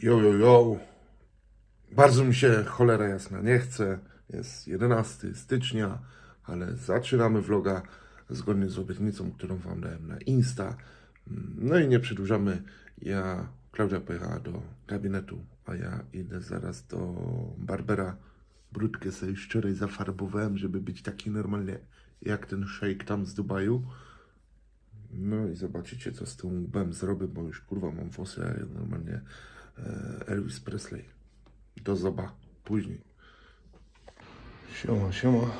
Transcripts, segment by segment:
Jo, jo, jo. Bardzo mi się cholera jasna nie chce. Jest 11 stycznia, ale zaczynamy vloga zgodnie z obietnicą, którą Wam dałem na Insta. No i nie przedłużamy. Ja, Klaudia pojechała do gabinetu, a ja idę zaraz do Barbera. Brudkę sobie wczoraj zafarbowałem, żeby być taki normalnie jak ten szejk tam z Dubaju. No i zobaczycie, co z tym łbem zrobię, bo już kurwa mam włosy, a ja normalnie Elvis Presley. Do zoba później. Siema, siema.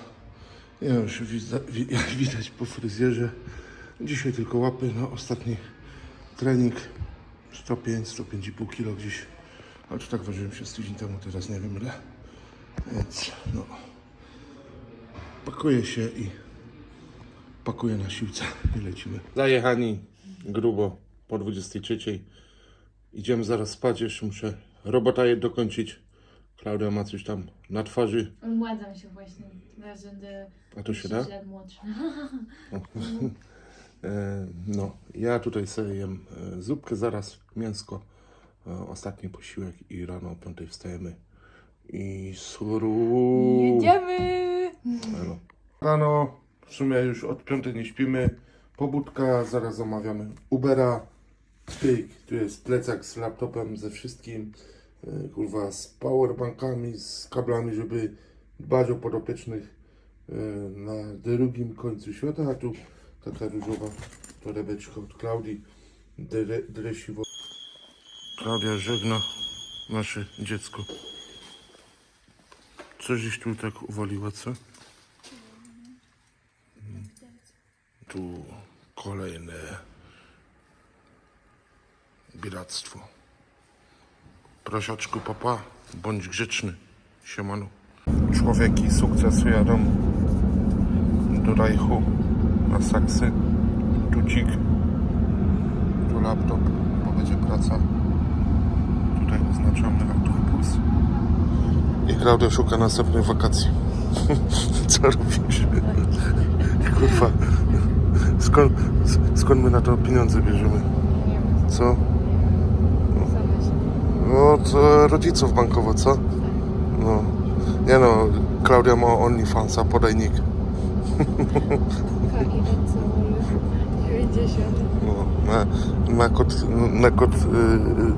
Ja już widzę, wi, jak widać po fryzjerze. Dzisiaj tylko łapy na ostatni trening. 105, 105,5 kg gdzieś. Ale to tak ważyłem się z tydzień temu, teraz nie wiem ile. Więc no. Pakuję się i pakuję na siłce i lecimy. Zajechani grubo po 23. Idziemy zaraz spać, jeszcze muszę robota je dokończyć. Klaudia ma coś tam na twarzy. Odmładzam się właśnie. Będę A to się da? lat. E, No, ja tutaj sobie jem e, zupkę, zaraz mięsko, e, ostatni posiłek i rano o 5 wstajemy i suru. Jedziemy! Rano. Rano, w sumie już od 5 nie śpimy, pobudka, zaraz zamawiamy Ubera, pyk, tu jest plecak z laptopem, ze wszystkim, e, kurwa, z powerbankami, z kablami, żeby dbać o podopiecznych e, na drugim końcu świata, a tu taka różowa torebeczka od Klaudii, dre, dresiwo. Klaudia żegna nasze dziecko. Coś tu tak uwaliła, co? Tu kolejne biractwo. Prosiaczku papa, bądź grzeczny. Siemano. Człowieki sukcesu jadą do Rajchu na saksy. Tu cik, tu laptop, bo będzie praca. Tutaj oznaczamy autobus. I Klaudia szuka następnych wakacji. Co robisz? Kurwa. Skąd, skąd my na to pieniądze bierzemy? Co? No, to rodziców bankowo, co? No. Nie no, Klaudia ma OnlyFansa, podaj nick. No, na, na kod, na kod y,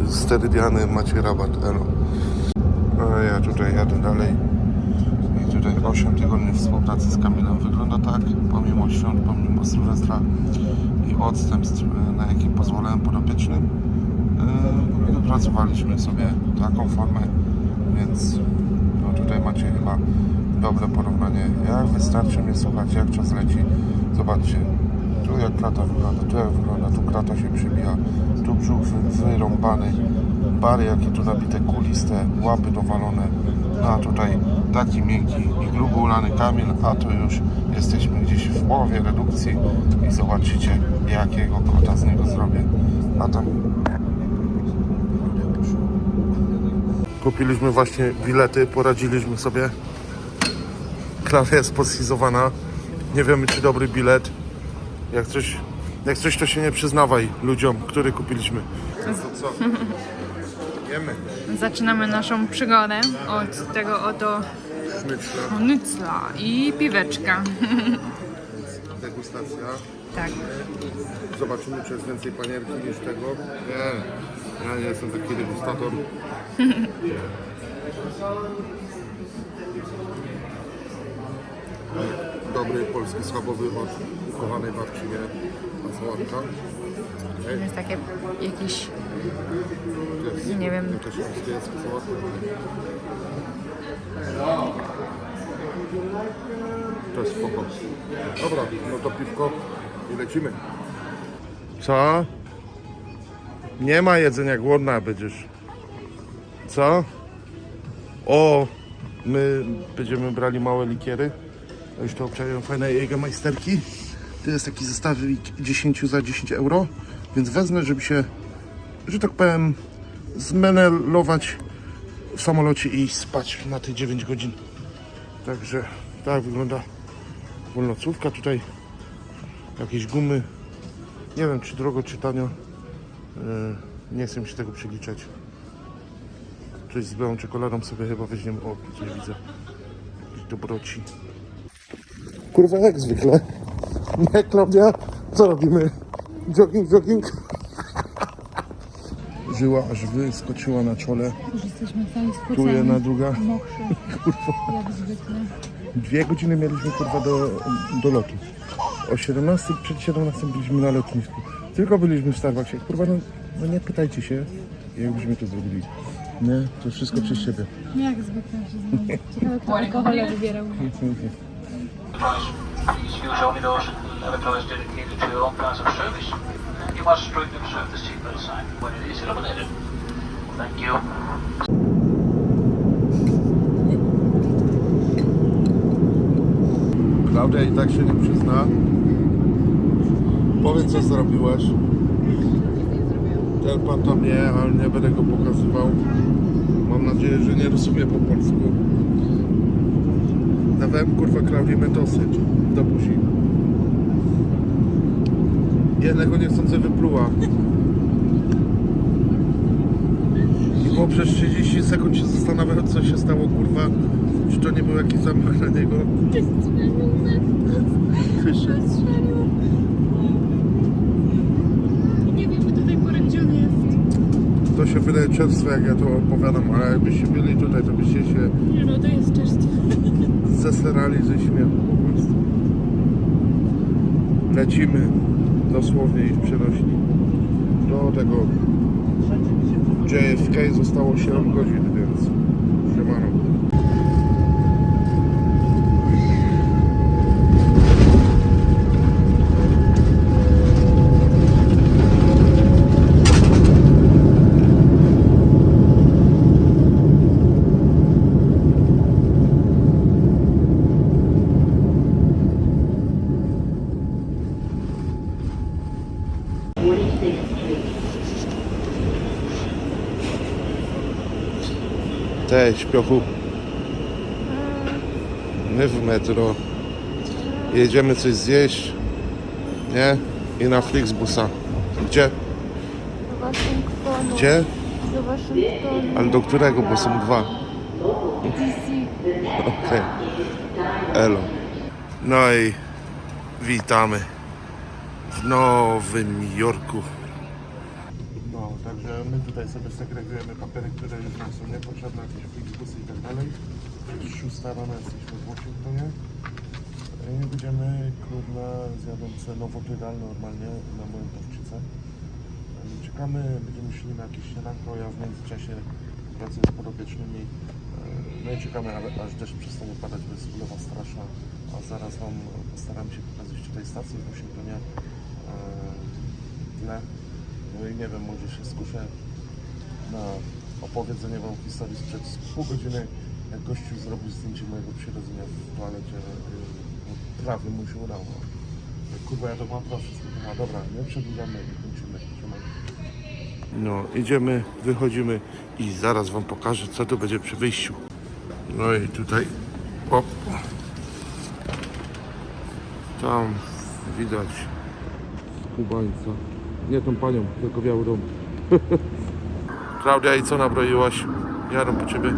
y, sterydiany macie rabat, elo. A ja tutaj jadę dalej. I tutaj 8 tygodni współpracy z Kamilem wygląda tak, pomimo świąt, pomimo Sylwestra i odstępstw, y, na jakie pozwolałem podopiecznym. Wypracowaliśmy sobie taką formę, więc no tutaj macie chyba dobre porównanie. Jak wystarczy mnie słuchać, jak czas leci. Zobaczcie, tu jak klata wygląda, tu jak wygląda, tu klata się przybija, tu brzuch wy, wyrąbany, bary jakie tu nabite kuliste, łapy dowalone, no a tutaj taki miękki i grubo ulany kamień, a tu już jesteśmy gdzieś w połowie redukcji i zobaczycie jakiego kota z niego zrobię. A tam Kupiliśmy właśnie bilety, poradziliśmy sobie. Klawia jest poschizowana. Nie wiemy, czy dobry bilet. Jak coś, jak coś to się nie przyznawaj ludziom, który kupiliśmy. To co? Jemy. Zaczynamy naszą przygodę od tego oto Sznyczka, nycla i piweczka. degustacja. Tak. Zobaczymy, czy jest więcej panierki niż tego. Nie, ja nie jestem taki degustator. Dobry polski schabowy od ukochanej babci, nie? Ta sałatka. To Okej. jest takie jakieś... Jest Nie wiem. Jakaś austriacka sałatka. To jest spoko. Dobra, no to piwko i lecimy. Co? Nie ma jedzenia, głodna będziesz. Co? O, my będziemy brali małe likiery. Już to obczają fajne Jägermeisterki. To jest taki zestawik 10 za 10 euro, więc wezmę, żeby się, że tak powiem, zmenelować w samolocie i spać na te 9 godzin. Także tak wygląda wolnocówka. Tutaj jakieś gumy. Nie wiem, czy drogo, czy tanio. Yy, Nie chcę mi się tego przeliczać. Coś z białą czekoladą sobie chyba weźmiemy. O, tutaj widzę. Jakiś dobroci. Kurwa, jak zwykle. Nie, Klaudia? Co robimy? Jogging, jogging. Żyła aż wyskoczyła na czole. Już jesteśmy cali Tu jedna, druga. mokrzy, Kurwa. jak zwykle. Dwie godziny mieliśmy kurwa do, do lotu. O 17, przed 17 byliśmy na lotnisku. Tylko byliśmy w Starbucksie. Kurwa, no, no nie pytajcie się, jak byśmy to zrobili. Nie, to wszystko przez siebie. Jak zwykle się znowu. Ciekawe, kto alkohole wybierał. price. Please use only those electronics dedicated to your own class of service. You must strictly observe the seatbelt sign when it is illuminated. Thank you. Klaudia i tak się nie przyzna. Powiedz, co zrobiłaś. Ten pan to nie, ale nie będę go pokazywał. Mam nadzieję, że nie rozumie po polsku. Dawałem kurwa Klaudii mentosy do buzi. Jednego niechcący wypluła. I było przez 30 sekund się zastanawiał, co się stało, kurwa. Czy to nie był jakiś zamach na niego? Wyszedł. Nie wiemy do tej pory, gdzie on jest. To się wydaje czerstwe, jak ja to opowiadam, ale jakbyście byli tutaj, to byście się no, to jest czerstwe. zeserali ze śmiechu po prostu. Lecimy dosłownie i przenośni do tego JFK zostało 7 godzin, więc siemano. Tej śpiochu. My w metro. Jedziemy coś zjeść. Nie? I na Flixbusa. Gdzie? Do Waszyngtonu. Gdzie? Do Waszyngtonu. Ale do którego? Bo są dwa. DC. Okej. Elo. No i witamy w Nowym Jorku. Także my tutaj sobie segregujemy papiery, które już nam są niepotrzebne, jakieś Flixbusy i tak dalej. Szósta rano jesteśmy w Waszyngtonie. I będziemy kurna zjadące nowotydal normalnie na moją towczycę. Czekamy, będziemy szli na jakieś śniadanko, ja w międzyczasie pracuję z podopiecznymi. No i czekamy, aż deszcz przestanie padać, bo jest chwilowa strasza. A zaraz Wam postaram się pokazać tutaj stację w Waszyngtonie. E, Tyle. No i nie wiem, może się skuszę na opowiedzenie Wam historii sprzed pół godziny, jak gościu zrobił zdjęcie mojego przyrodzenia w toalecie. e, no, Prawie mu się udało. Kurwa, ja to mam proszę z tym. A dobra, nie przedłużamy kończymy. No, idziemy, wychodzimy i zaraz Wam pokażę, co tu będzie przy wyjściu. No i tutaj, o, tam widać Kubańca. Nie tą panią, tylko biały dom. Klaudia, i co nabroiłaś? Jadą po ciebie.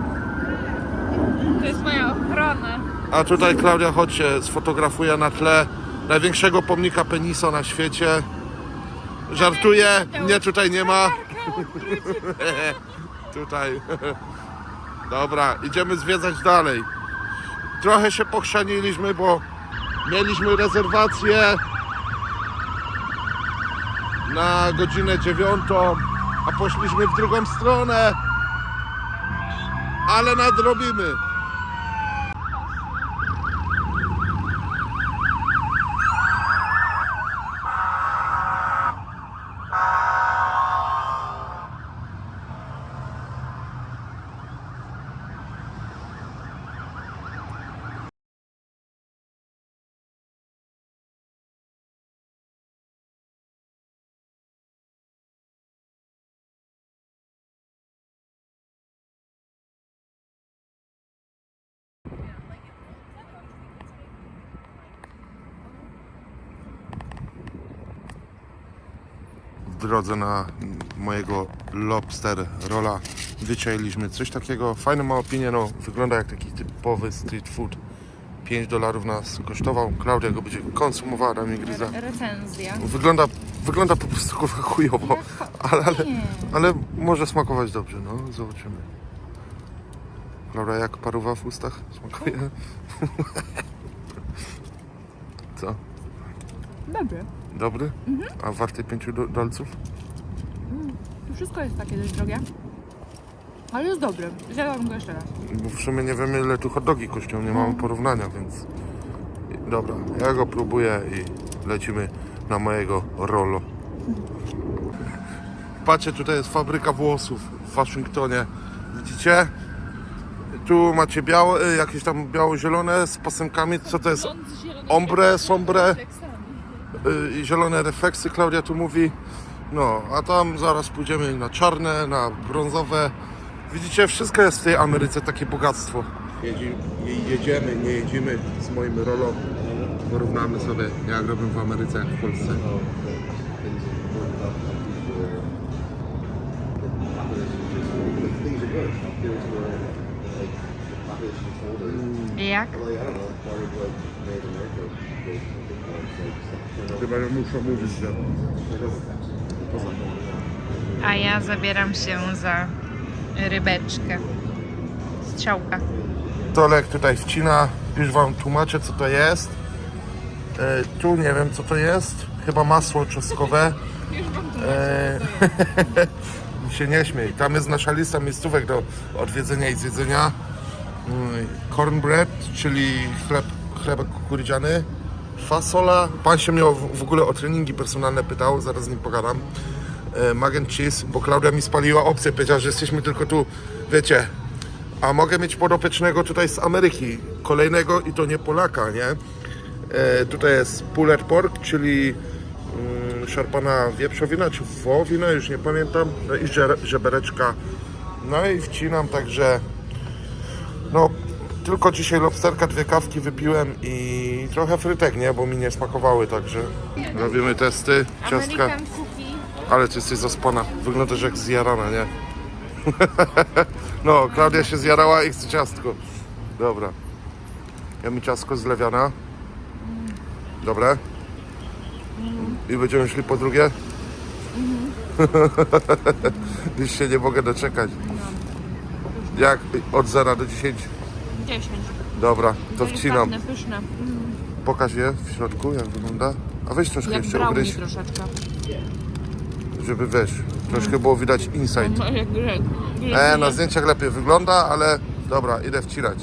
To jest moja ochrona. A tutaj Klaudia, chodźcie, sfotografuje na tle największego pomnika penisa na świecie. Żartuję, nie tutaj nie ma. tutaj. Dobra, idziemy zwiedzać dalej. Trochę się pochrzaniliśmy, bo mieliśmy rezerwację na godzinę dziewiątą, a poszliśmy w drugą stronę. Ale nadrobimy. Drodze na mojego lobster rolla wyczailiśmy coś takiego. Fajne ma opinię, no wygląda jak taki typowy street food. 5 dolarów nas kosztował. Klaudia go będzie konsumowała, na mnie gryza. Recenzja. Wygląda, wygląda po prostu kurwa chujowo, ale, ale, ale może smakować dobrze, no zobaczymy. Klaudia, jak paruwa w ustach smakuje? Co? Dobry. Dobry? A warty 5 do- dolców? To wszystko jest takie dość drogie. Ale jest dobry. Zjadłam go jeszcze raz. Bo w sumie nie wiemy ile tu hot dogi kosztują, nie mamy porównania, więc... Dobra, ja go próbuję i lecimy na mojego rolo. Patrzcie, tutaj jest fabryka włosów w Waszyngtonie. Widzicie? Tu macie białe, y, jakieś tam biało-zielone z pasemkami. Co to jest? Ombre, sombre y, i zielone refleksy, Klaudia tu mówi. No, a tam zaraz pójdziemy na czarne, na brązowe. Widzicie, wszystko jest w tej Ameryce takie bogactwo. jedziemy, nie jedziemy z moim rolą. Porównamy sobie, jak robią w Ameryce, jak w Polsce. Jak? Chyba nie muszę mówić, że... A ja zabieram się za rybeczkę. Strzałka. Tolek tutaj wcina, już wam tłumaczę co to jest. E, tu nie wiem co to jest, chyba masło czosnkowe. E, się nie śmiej, tam jest nasza lista miejscówek do odwiedzenia i zjedzenia. Mm, Cornbread, czyli chleb, chlebek kukurydziany. Fasola, pan się mnie w ogóle o treningi personalne pytał, zaraz z nim pogadam. E, mac cheese, bo Klaudia mi spaliła opcję, powiedziała, że jesteśmy tylko tu, wiecie, a mogę mieć podopiecznego tutaj z Ameryki, kolejnego i to nie Polaka, nie? E, tutaj jest pulled pork, czyli mm, szarpana wieprzowina czy wołowina, już nie pamiętam, no i żebereczka. No i wcinam, także no tylko dzisiaj lobsterka, dwie kawki wypiłem i trochę frytek, nie? Bo mi nie smakowały, także robimy testy, ciastka. American cookie. Ale ty jesteś zaspana. Wyglądasz jak zjarana, nie? no, Klaudia się zjarała i chce ciastko. Dobra. Ja mi ciastko z lewiana. Dobre? I będziemy szli po drugie? Już się nie mogę doczekać. Jak od 0 do 10? 10. Dobra, to wcinam. Delikatne, pyszne. Pokaż je w środku, jak wygląda. A weź troszkę Jak jeszcze brownie ugryź, troszeczkę. żeby wiesz, troszkę było widać inside. No, jak gre- E, na zdjęciach lepiej wygląda, ale dobra, idę wcinać.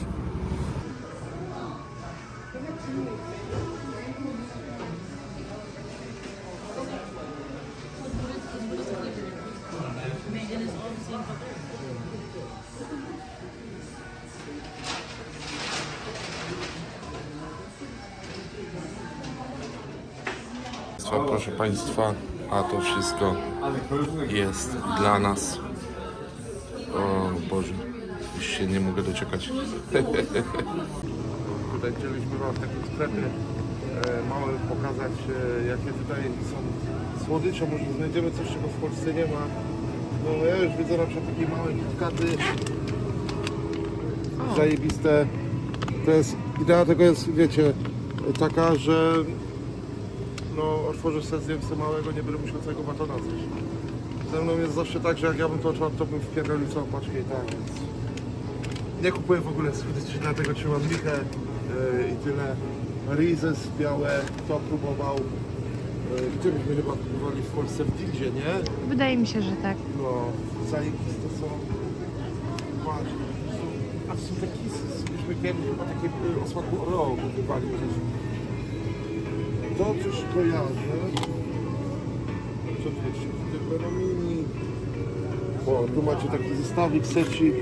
Proszę Państwa, a to wszystko jest dla nas. O Boże, już się nie mogę doczekać. Tutaj chcieliśmy Wam w takim sklepie e, małym pokazać, e, jakie tutaj są słodycze. Może znajdziemy coś, czego w Polsce nie ma. No ja już widzę na przykład takie małe kitkaty. Zajebiste. To jest, idea tego jest, wiecie, taka, że no otworzysz sobie zjem sobie małego, nie będę musiał całego batona zjeść. Ze mną jest zawsze tak, że jak ja bym to otwarł, to bym wpierdolił całą paczkę i tak, więc... Nie kupuję w ogóle słodyczy, dlatego trzymam lichę yy, i tyle. Rizes białe, kto próbował. Yy, gdzie byśmy chyba próbowali w Polsce? W Dildzie, nie? Wydaje mi się, że tak. No, zajebiste są. Właśnie, a to są te kisy, myśmy kiedyś chyba takie y, o smaku Oreo kupowali gdzieś. To coś kojarzę. Co tu jeszcze? O, tu macie taki zestawik, secik.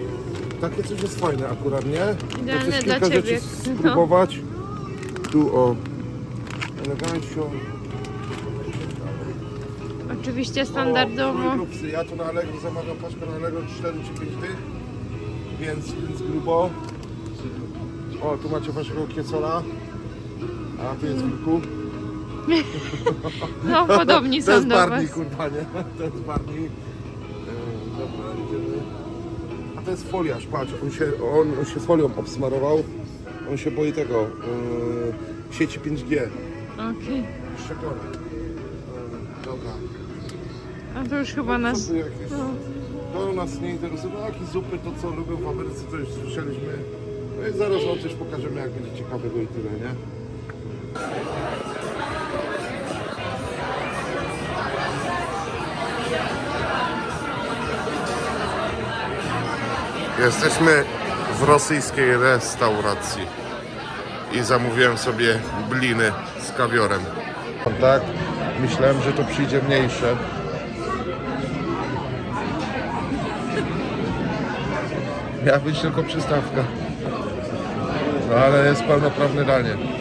Takie coś jest fajne akurat, nie? Idealne dla kilka ciebie. rzeczy No. spróbować. Tu o, elegancio. Oczywiście O, standardowo. trójlupsy. Ja tu na Allegro zamawiam paczkę na Allegro 4 czy 5 tych, więc, więc grubo. O, tu macie waszego kiecola. A tu jest wilku. No, podobni To są jest do Barney, was. kurwa, nie? To jest Barney. E, Dobra, idziemy. A to jest foliarz, patrz, on się, on, on się folią obsmarował. On się boi tego, e, sieci 5G. Okej. Szczepiony. E, Dobra. A to już chyba nas... Co tu jakieś, to nas nie interesuje. No jakieś zupy, to co lubią w Ameryce, to już słyszeliśmy. No i zaraz wam coś pokażemy, jak będzie ciekawego i tyle, nie? Jesteśmy w rosyjskiej restauracji i zamówiłem sobie bliny z kawiorem. Tak, myślałem, że to przyjdzie mniejsze. Miała być tylko przystawka. No ale jest pełnoprawne danie.